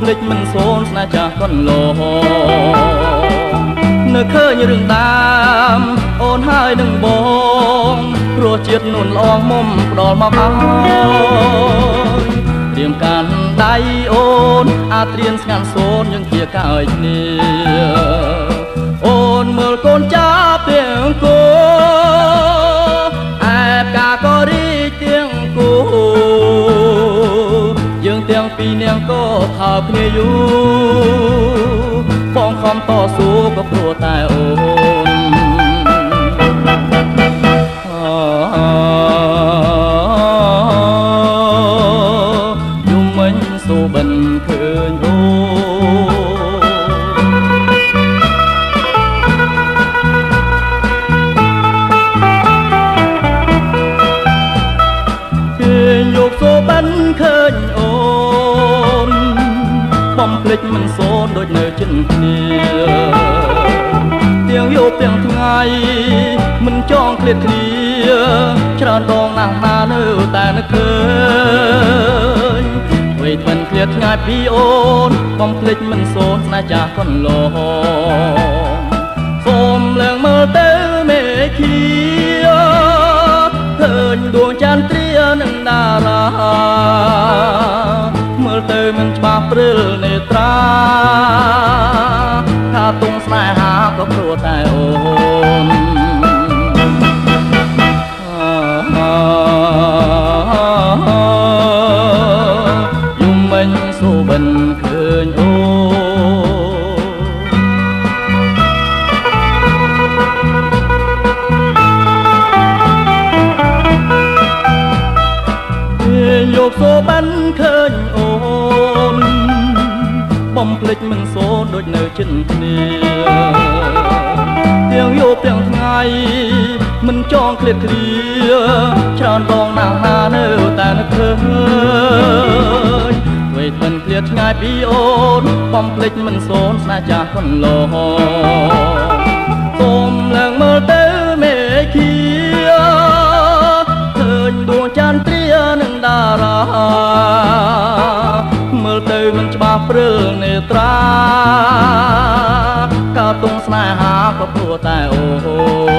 ភ្លេចមិនសូនស្នេហ៍ចាស់កន្លងនៅឃើញរឿងដាមអូនហើយនឹងបងរសជាតិនួនល្អងមុំផ្ដល់មកអើយត្រៀមកាន់ដៃអូន អាត្រៀនស្ងាត់សូនយើងជាកើយគ្នាអូនមើលកូនចា ពីរនាងក៏ថើបគ្នាយូរបងខំតស៊ូក៏ព្រោះតែអូ ភ្លេចមិនសូនដូចនៅជិនគ្នាទាំងយប់ទាំងថ្ងៃមិនចងឃ្លាតគ្នាច្រើនដងណាស់ណានៅតែនឹកឃើញវេទមិនឃ្លាតឆ្ងាយពីអូនបំភ្លេចមិនសូនស្នេហ៍ចាស់កន្លងសូមលឿងមើលទៅមេឃីឃើញដួងចន្ទ្រានិងតារាមើលទៅមិនច្បាស់ព្រិល ស្នេហាក៏ព្រោះតែអូនយំមិញសូបិនឃើញអូឃើញយកសូបិនឃើញអូន បំភ្លេចមិនសូនដូចនៅជិនគ្នាទាំងយប់ទាំងថ្ងៃមិនចងឃ្លាតគ្រាច្រើនដងណាស់ណានៅតែនឹកឃើញវេទមិនឃ្លាតឆ្ងាយពីអូនបំភ្លេចមិនសូនស្នេហ៍ចាស់កន្ល ព្រិលនេត្រាកាទងស្នេហាក៏ព្រោះតែអូ